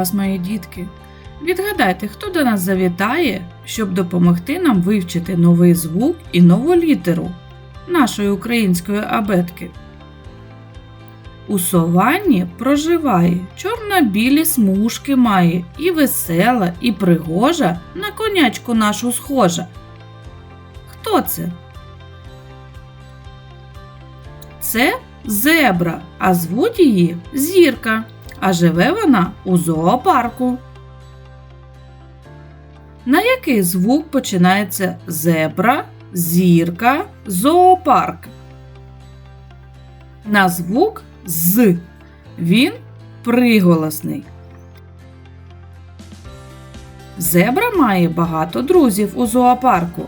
вас, мої дітки. Відгадайте, хто до нас завітає, щоб допомогти нам вивчити новий звук і нову літеру нашої української абетки. У сованні проживає, чорно-білі смужки має, і весела, і пригожа на конячку нашу схожа. Хто це? Це зебра, а звуть її зірка, а живе вона у зоопарку. На який звук починається зебра, зірка, зоопарк? На звук з. Він приголосний. Зебра має багато друзів у зоопарку.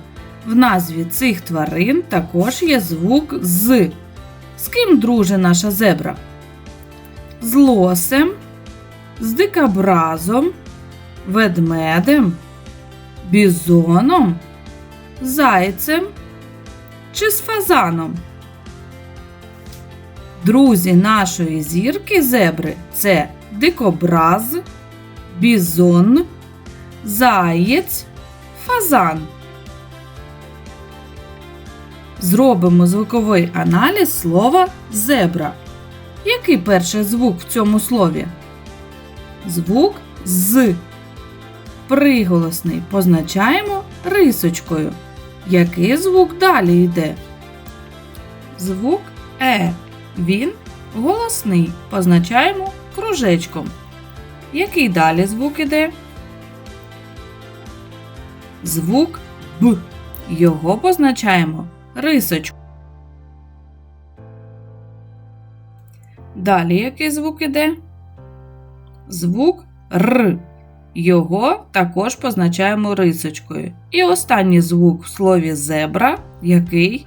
В назві цих тварин також є звук з. З ким друже наша зебра? З лосем, з дикобразом, ведмедем, бізоном, зайцем чи з фазаном. Друзі нашої зірки зебри це дикобраз, бізон, заєць, фазан. Зробимо звуковий аналіз слова зебра. Який перший звук в цьому слові? Звук з. Приголосний позначаємо рисочкою. Який звук далі йде? Звук Е. Він голосний. Позначаємо кружечком. Який далі звук іде? Звук Б. Його позначаємо рисочку. Далі який звук іде? Звук Р. Його також позначаємо рисочкою. І останній звук в слові зебра який?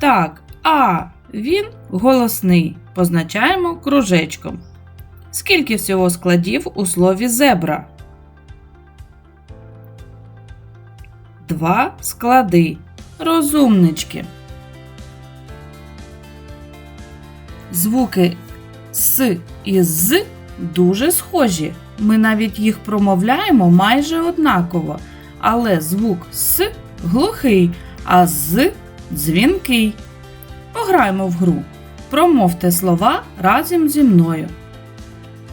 Так, А. Він голосний. Позначаємо кружечком. Скільки всього складів у слові зебра? Два склади. Розумнички. Звуки С і З дуже схожі. Ми навіть їх промовляємо майже однаково. Але звук С глухий, а З дзвінкий. Пограємо в гру. Промовте слова разом зі мною.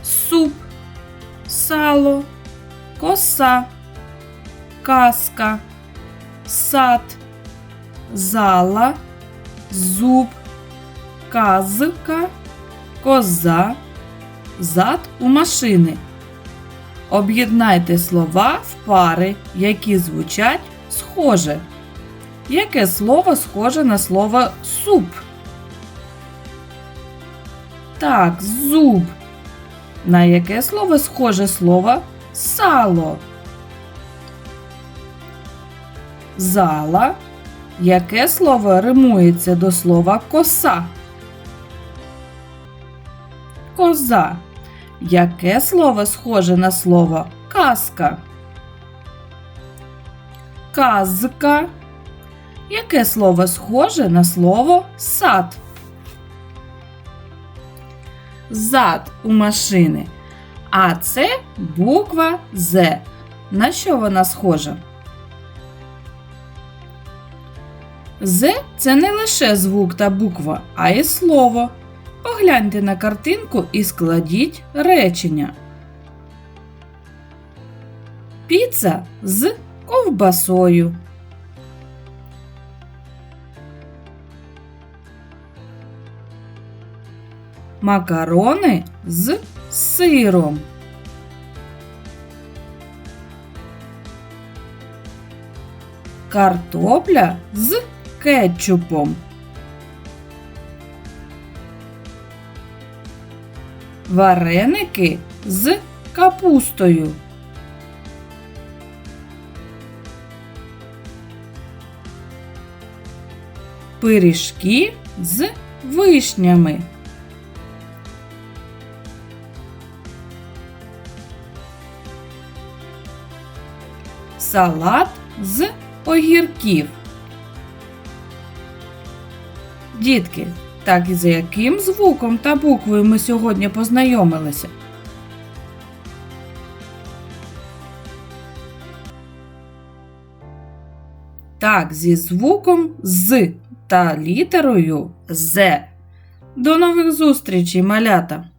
Суп, сало, коса, казка, сад, зала, зуб, казка, коза, зад у машини. Об'єднайте слова в пари, які звучать схоже. Яке слово схоже на слово суп? Так, зуб. На яке слово схоже слово сало? Зала. Яке слово римується до слова коса? Коза. Яке слово схоже на слово казка? Казка. Яке слово схоже на слово сад? Зад у машини. А це буква З. На що вона схожа? З це не лише звук та буква, а й слово. Погляньте на картинку і складіть речення. Піца з ковбасою. Макарони з сиром. Картопля з кетчупом. Вареники з капустою. Пиріжки з вишнями. Салат з огірків. Дітки, так і з яким звуком та буквою ми сьогодні познайомилися? Так, зі звуком з та літерою З. До нових зустрічей, малята!